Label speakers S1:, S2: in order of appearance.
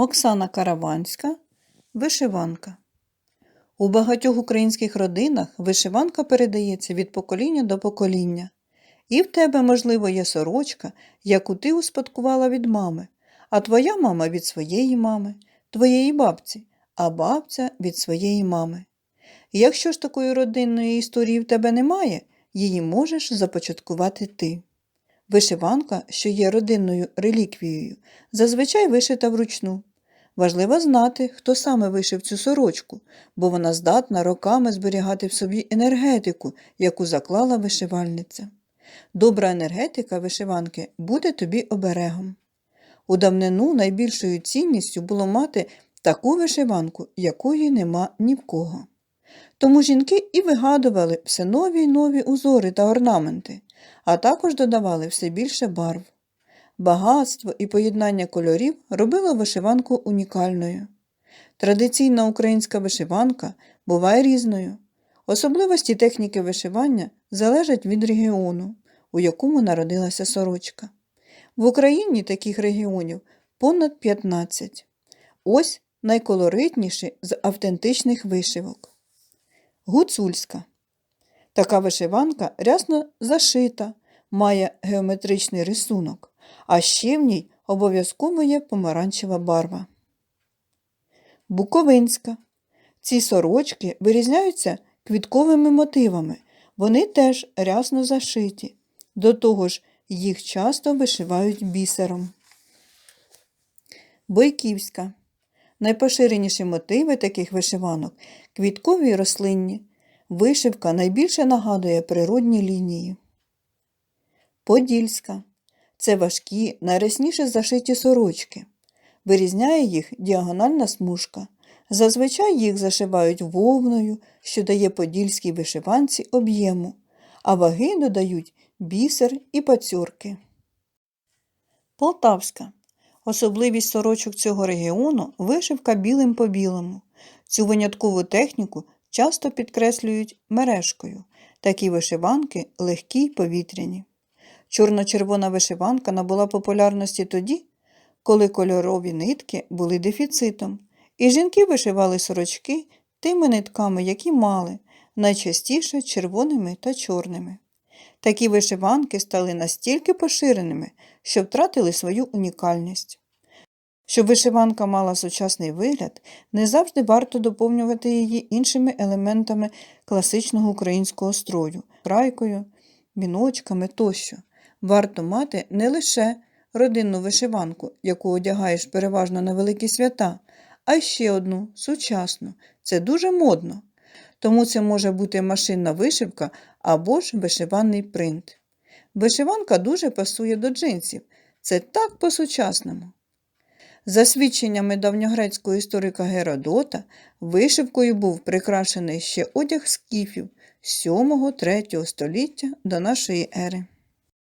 S1: Оксана Караванська Вишиванка. У багатьох українських родинах вишиванка передається від покоління до покоління. І в тебе, можливо, є сорочка, яку ти успадкувала від мами, а твоя мама від своєї мами, твоєї бабці, а бабця від своєї мами. Якщо ж такої родинної історії в тебе немає, її можеш започаткувати ти. Вишиванка, що є родинною реліквією, зазвичай вишита вручну. Важливо знати, хто саме вишив цю сорочку, бо вона здатна роками зберігати в собі енергетику, яку заклала вишивальниця. Добра енергетика вишиванки буде тобі оберегом. У давнину найбільшою цінністю було мати таку вишиванку, якої нема ні в кого. Тому жінки і вигадували все нові й нові узори та орнаменти, а також додавали все більше барв. Багатство і поєднання кольорів робило вишиванку унікальною. Традиційна українська вишиванка буває різною. Особливості техніки вишивання залежать від регіону, у якому народилася сорочка. В Україні таких регіонів понад 15. Ось найколоритніші з автентичних вишивок. Гуцульська. Така вишиванка рясно зашита, має геометричний рисунок, а ще в ній обов'язково є помаранчева барва. Буковинська. Ці сорочки вирізняються квітковими мотивами, вони теж рясно зашиті. До того ж, їх часто вишивають бісером. Бойківська. Найпоширеніші мотиви таких вишиванок квіткові рослинні. Вишивка найбільше нагадує природні лінії. Подільська. Це важкі, найрясніше зашиті сорочки. Вирізняє їх діагональна смужка. Зазвичай їх зашивають вовною, що дає подільській вишиванці об'єму, а ваги додають бісер і пацюрки. Полтавська. Особливість сорочок цього регіону вишивка білим по білому. Цю виняткову техніку часто підкреслюють мережкою. Такі вишиванки легкі й повітряні. Чорно-червона вишиванка набула популярності тоді, коли кольорові нитки були дефіцитом, і жінки вишивали сорочки тими нитками, які мали, найчастіше червоними та чорними. Такі вишиванки стали настільки поширеними, що втратили свою унікальність. Щоб вишиванка мала сучасний вигляд, не завжди варто доповнювати її іншими елементами класичного українського строю крайкою, міночками тощо. Варто мати не лише родинну вишиванку, яку одягаєш переважно на великі свята, а ще одну сучасну. Це дуже модно. Тому це може бути машинна вишивка або ж вишиваний принт. Вишиванка дуже пасує до джинсів. Це так по-сучасному. За свідченнями давньогрецького історика Геродота, вишивкою був прикрашений ще одяг скіфів 7-3 століття до нашої ери.